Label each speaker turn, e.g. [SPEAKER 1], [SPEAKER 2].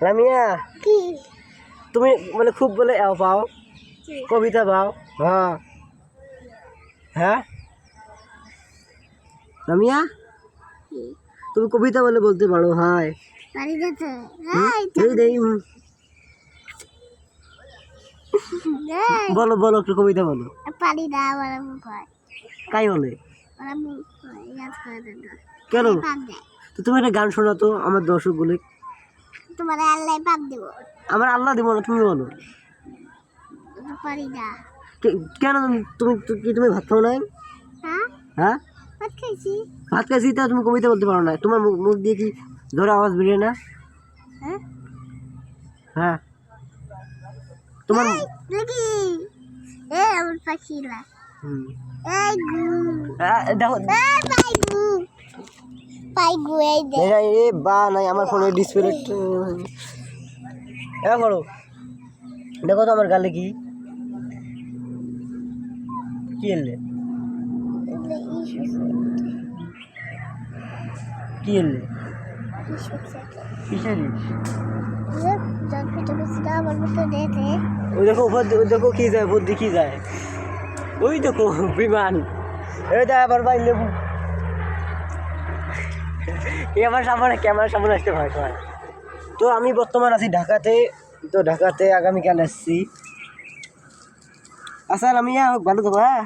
[SPEAKER 1] রামিয়া?
[SPEAKER 2] কি?
[SPEAKER 1] তুমি মানে খুব বলে এও পাও। কবিতা পাও। হ্যাঁ। হ্যাঁ? রামিয়া? তুমি কবিতা বলে বলতে পারো উম, বলো বলো একটু কবিতা বলো।
[SPEAKER 2] পারি না আমার
[SPEAKER 1] কাই বলে?
[SPEAKER 2] হয়
[SPEAKER 1] কেন? তো তুমি একটা গান শোনা তো আমার দর্শক বলে
[SPEAKER 2] তোমার আল্লাহ পাপ দেব।
[SPEAKER 1] আমার আল্লাহ দিব না তুমি বলো।
[SPEAKER 2] পারি না
[SPEAKER 1] কেন তুমি কি তুমি ভাত খাও নাই?
[SPEAKER 2] হ্যাঁ?
[SPEAKER 1] হ্যাঁ?
[SPEAKER 2] ভাত খাইছি।
[SPEAKER 1] ভাত খাইছি তা তুমি কবিতা বলতে পারো না। তোমার মুখ দিয়ে কি ধরে আওয়াজ বেরিয়ে না?
[SPEAKER 2] হ্যাঁ?
[SPEAKER 1] হ্যাঁ। তোমার
[SPEAKER 2] দেখি এ আমার পাখিরা। এই
[SPEAKER 1] দেখো
[SPEAKER 2] এই পাই গু পাই গু এই দে।
[SPEAKER 1] এ বা নাই আমার ফোনের ডিসপ্লে এ করো। দেখো তো আমার গালে কি। কি এলে কি এলে
[SPEAKER 2] দেখে
[SPEAKER 1] ওই দেখো উপর দেখো কি যায় উপর কি যায়। ওই দেখো বিমান। দেখ আবার এ আমার সামনে, ক্যামেরার সামনে আসতে ভয় পায় তো আমি বর্তমান আছি ঢাকাতে। তো ঢাকাতে আগামীকাল আসছি। আচ্ছা আমি ভালো থাকো হ্যাঁ?